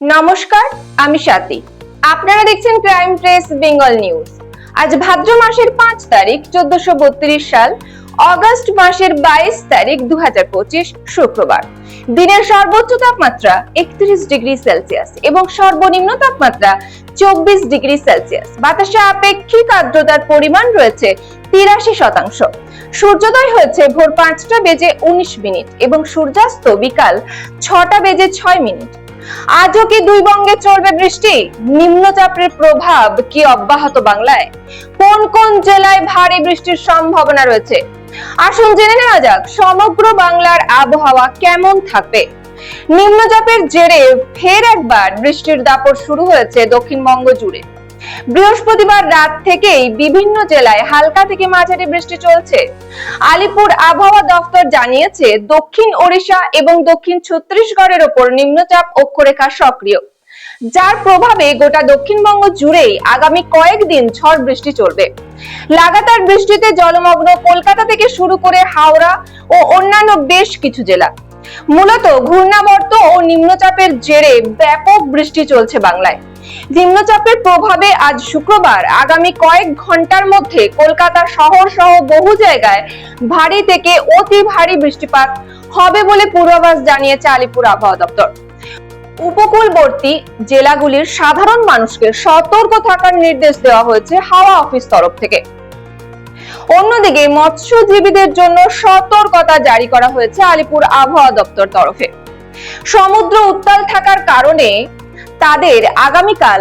নমস্কার, আমি স্বাতি আপনারা দেখছেন ক্রাইম প্রেস বেঙ্গল নিউজ আজ ভাদ্র মাসের পাঁচ তারিখ, চোদ্দশো সাল, অগস্ট মাসের বাইশ তারিখ, দুহাজার পঁচিশ শুক্রবার। দিনের সর্বোচ্চ তাপমাত্রা একত্রিশ ডিগ্রি সেলসিয়াস এবং সর্বনিম্ন তাপমাত্রা চব্বিশ ডিগ্রি সেলসিয়াস। বাতাসে আপেক্ষিক আর্দ্রতার পরিমাণ রয়েছে তিরাশি শতাংশ। সূর্যোদয় হয়েছে ভোর পাঁচটা বেজে উনিশ মিনিট এবং সূর্যাস্ত বিকাল ছটা বেজে ছয় মিনিট। আজও কি দুই বঙ্গে চলবে বৃষ্টি? নিম্নচাপের প্রভাব কি অব্যাহত বাংলায়? কোন কোন জেলায় ভারী বৃষ্টির সম্ভাবনা রয়েছে? আসুন জেনে নেওয়া যাক, সমগ্র বাংলার আবহাওয়া কেমন থাকবে? নিম্নচাপের জেরে ফের একবার বৃষ্টির দাপট শুরু হয়েছে দক্ষিণবঙ্গ জুড়ে। বৃহস্পতিবার রাত থেকেই বিভিন্ন জেলায় হালকা থেকে মাঝারি বৃষ্টি চলছে। আলিপুর আবহাওয়া দপ্তর জানিয়েছে, দক্ষিণ ওড়িশা এবং দক্ষিণ ছত্তিশগড়ের ওপর নিম্নচাপ অক্ষরেখা সক্রিয়। যার প্রভাবে গোটা দক্ষিণবঙ্গ জুড়েই আগামী কয়েকদিন ঝড় বৃষ্টি চলবে। লাগাতার বৃষ্টিতে জলমগ্ন কলকাতা থেকে শুরু করে হাওড়া ও অন্যান্য বেশ কিছু জেলা। মূলত ঘূর্ণাবর্ত ও নিম্নচাপের জেরে ব্যাপক বৃষ্টি চলছে বাংলায়। নিম্নচাপের প্রভাবে আজ শুক্রবার আগামী কয়েক ঘণ্টার মধ্যে কলকাতা শহর সহ বহু জায়গায় ভারী থেকে অতি ভারী বৃষ্টিপাত হবে বলে পূর্বাভাস জানিয়েছে আলিপুর আবহাওয়া দপ্তর। উপকূলবর্তী জেলাগুলির সাধারণ মানুষকে সতর্ক থাকার নির্দেশ দেওয়া হয়েছে হাওয়া অফিস তরফ থেকে। অন্যদিকে মৎস্যজীবীদের জন্য সতর্কতা জারি করা হয়েছে আলিপুর আবহাওয়া দপ্তর তরফে। সমুদ্র উত্তাল থাকার কারণে তাদের আগামীকাল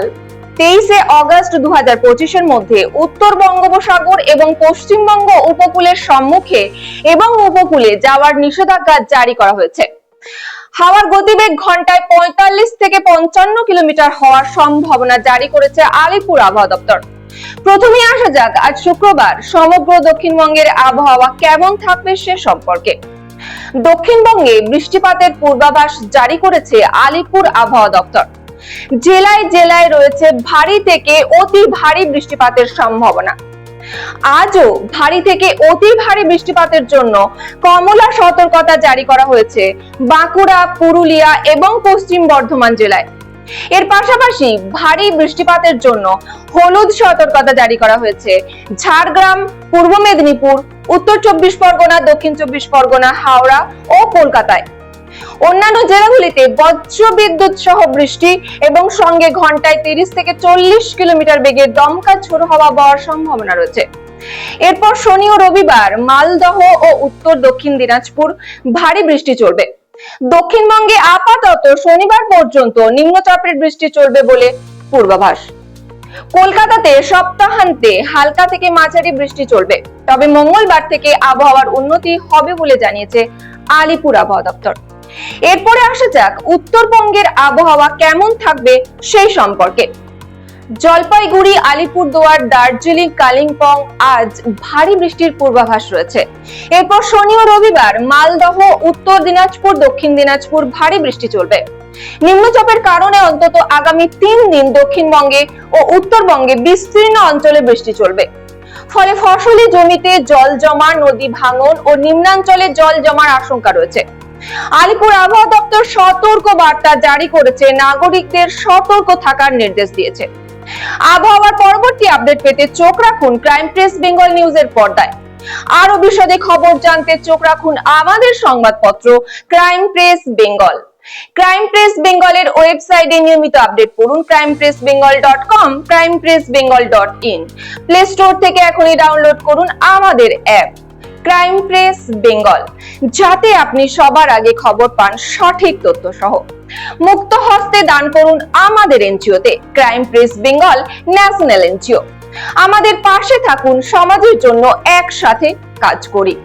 তেইশে অগস্ট দু হাজার পঁচিশের মধ্যে উত্তর বঙ্গোপসাগর এবং পশ্চিমবঙ্গ উপকূলের সম্মুখে এবং উপকূলে যাওয়ার নিষেধাজ্ঞা জারি করা হয়েছে। হাওয়ার গতিবেগ ঘন্টায় পঁয়তাল্লিশ থেকে পঞ্চান্ন কিলোমিটার হওয়ার সম্ভাবনা জারি করেছে আলিপুর আবহাওয়া দপ্তর। প্রথমে আসা যাক, আজ শুক্রবার সমগ্র দক্ষিণবঙ্গের আবহাওয়া কেমন থাকবে সে সম্পর্কে। দক্ষিণবঙ্গে বৃষ্টিপাতের পূর্বাভাস জারি করেছে আলিপুর আবহাওয়া দপ্তর। জেলায় জেলায় রয়েছে ভারী থেকে অতি ভারী বৃষ্টিপাতের সম্ভাবনা। আজও ভারী থেকে অতি ভারী বৃষ্টিপাতের জন্য কমলা সতর্কতা জারি করা হয়েছে বাঁকুড়া, পুরুলিয়া এবং পশ্চিম বর্ধমান জেলায়। এর পাশাপাশি ভারী বৃষ্টিপাতের জন্য হলুদ সতর্কতা জারি করা হয়েছে ঝাড়গ্রাম, পূর্ব মেদিনীপুর, উত্তর চব্বিশ পরগনা, দক্ষিণ চব্বিশ পরগনা, হাওড়া ও কলকাতায়। অন্যান্য জেলাগুলিতে বজ্র বিদ্যুৎ সহ বৃষ্টি এবং সঙ্গে ঘন্টায় তিরিশ থেকে চল্লিশ কিলোমিটার বেগে দমকা ঝোড়ো হওয়া বওয়ার সম্ভাবনা রয়েছে। এরপর শনি ও রবিবার মালদহ ও উত্তর দক্ষিণ দিনাজপুর ভারী বৃষ্টি চলবে। দক্ষিণবঙ্গে আপাতত শনিবার পর্যন্ত নিম্নচাপের বৃষ্টি চলবে বলে পূর্বাভাস। কলকাতাতে সপ্তাহান্তে হালকা থেকে মাঝারি বৃষ্টি চলবে। তবে মঙ্গলবার থেকে আবহাওয়ার উন্নতি হবে বলে জানিয়েছে আলিপুর আবহাওয়া দপ্তর। এরপরে আসা যাক উত্তরবঙ্গের আবহাওয়া কেমন থাকবে সেই সম্পর্কে। জলপাইগুড়ি, আলিপুরদুয়ার, দার্জিলিং, কালিম্পং আজ ভারী বৃষ্টির পূর্বাভাস রয়েছে। এরপর শনি ও রবিবার মালদহ, উত্তর দিনাজপুর, দক্ষিণ দিনাজপুর ভারী বৃষ্টি চলবে। নিম্নচাপের কারণে অন্তত আগামী তিন দিন দক্ষিণবঙ্গে ও উত্তরবঙ্গে বিস্তীর্ণ অঞ্চলে বৃষ্টি চলবে। ফলে ফসলি জমিতে জল জমা, নদী ভাঙন ও নিম্নাঞ্চলে জল জমার আশঙ্কা রয়েছে। আলিপুর আবহাওয়া দপ্তর সতর্ক বার্তা জারি করেছে। নাগরিকদের সতর্ক থাকার নির্দেশ দিয়েছে। আবহাওয়ার পরবর্তী আপডেট পেতে চোখ রাখুন ক্রাইম প্রেস বেঙ্গল নিউজের পর্দায়। আরও বিশদে খবর জানতে চোখ রাখুন আমাদের সংবাদপত্র crime press Bengal. Crime press বেঙ্গলের ওয়েবসাইটে নিয়মিত আপডেট পড়ুন crime press Bengal dot com, crime press Bengal dot in. Play store থেকে এখনই ডাউনলোড করুন আমাদের অ্যাপ। ক্রাইম প্রেস বেঙ্গল যাতে আপনি সবার আগে খবর পান সঠিক তথ্য সহ মুক্ত হস্তে দান করুন আমাদের এনজিওতে crime press Bengal national NGO আমাদের পাশে থাকুন সমাজের জন্য একসাথে কাজ করি।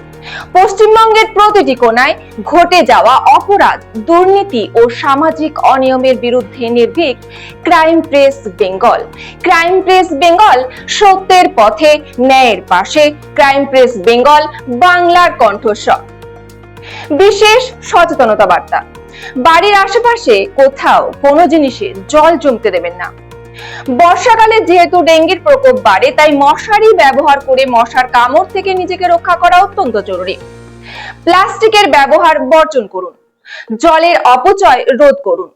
পশ্চিমবঙ্গের প্রতিটি কোনায় ঘটে যাওয়া অপরাধ, দুর্নীতি ও সামাজিক অনিয়মের বিরুদ্ধে নির্ভীক Crime Press Bengal. Crime Press Bengal সত্যের পথে, ন্যায়ের পাশে। ক্রাইম প্রেস বেঙ্গল বাংলার কণ্ঠস্বর। বিশেষ সচেতনতা বার্তা। বাড়ির আশেপাশে কোথাও কোনো জিনিসে জল জমতে দেবেন না। বর্ষাকালে যেহেতু ডেঙ্গির প্রকোপ বাড়ে, তাই মশারি ব্যবহার করে মশার কামড় থেকে নিজেকে রক্ষা করা অত্যন্ত জরুরি। প্লাস্টিকের ব্যবহার বর্জন করুন, জলের অপচয় রোধ করুন।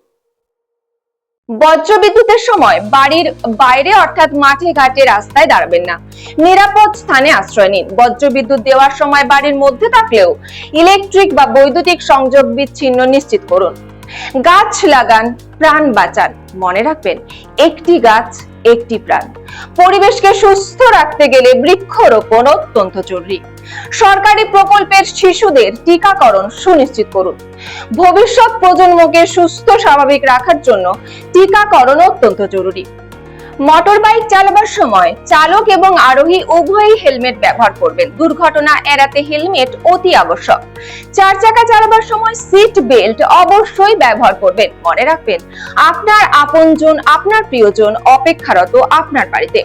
বজ্রবিদ্যুতের সময় বাড়ির বাইরে অর্থাৎ মাঠে ঘাটে রাস্তায় দাঁড়াবেন না। নিরাপদ স্থানে আশ্রয় নিন। বজ্রবিদ্যুৎ দেওয়ার সময় বাড়ির মধ্যে থাকলেও ইলেকট্রিক বা বৈদ্যুতিক সংযোগ বিচ্ছিন্ন নিশ্চিত করুন। গাছ লাগান, প্রাণ বাঁচান। মনে রাখবেন, একটি গাছ, একটি প্রাণ। পরিবেশকে সুস্থ রাখতে গেলে বৃক্ষরোপণ অত্যন্ত জরুরি। সরকারি প্রকল্পের শিশুদের টিকাকরণ সুনিশ্চিত করুন। ভবিষ্যৎ প্রজন্মকে সুস্থ, স্বাভাবিক রাখার জন্য টিকাকরণ অত্যন্ত জরুরি। মোটর বাইক চালাবার সময় চালক এবং আরোহী উভয়ই হেলমেট ব্যবহার করবেন। দুর্ঘটনা এড়াতে হেলমেট অতি আবশ্যক। চার চাকা চালাবার সময় সিট বেল্ট অবশ্যই ব্যবহার করবেন। মনে রাখবেন, আপনার আপনজন, আপনার প্রিয়জন অপেক্ষারত আপনার বাড়িতে।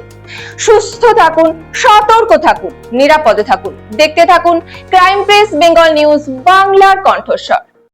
সুস্থ থাকুন, সতর্ক থাকুন, নিরাপদে থাকুন। দেখতে থাকুন, ক্রাইম প্রেস, বেঙ্গল নিউজ, বাংলার কণ্ঠস্বর।